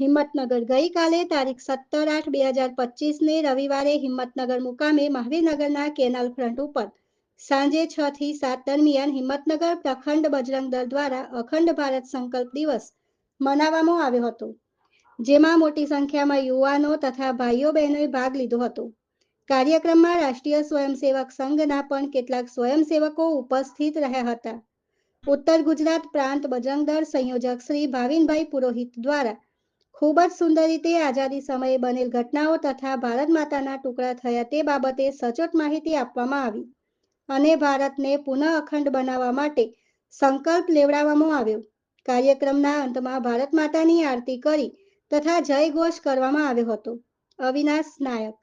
હિંમતનગર. ગઈકાલે તારીખ સત્તર આઠ બે હજાર પચીસને રવિવારે હિંમતનગર મુકામે મહાવીરનગરના કેનાલ ફ્રન્ટ ઉપર સાંજે છ થી સાત દરમિયાન હિંમતનગર પ્રખંડ બજરંગ દળ દ્વારા અખંડ ભારત સંકલ્પ દિવસ મનાવવામાં આવ્યો હતો, જેમાં મોટી સંખ્યામાં યુવાનો તથા ભાઈઓ બહેનોએ ભાગ લીધો હતો. કાર્યક્રમમાં રાષ્ટ્રીય સ્વયંસેવક સંઘના પણ કેટલાક સ્વયંસેવકો ઉપસ્થિત રહ્યા હતા. ઉત્તર ગુજરાત પ્રાંત બજરંગ દળ સંયોજક શ્રી ભાવિનભાઈ પુરોહિત દ્વારા ખૂબ જ સુંદર રીતે આઝાદી સમયે બનેલ ઘટનાઓ તથા ભારત માતાના ટુકડા થયા તે બાબતે સચોટ માહિતી આપવામાં આવી અને ભારતને પુનઃ અખંડ બનાવવા માટે સંકલ્પ લેવડાવવામાં આવ્યો. કાર્યક્રમના અંતમાં ભારત માતાની આરતી કરી તથા જય ઘોષ કરવામાં આવ્યો હતો. અવિનાશ નાયક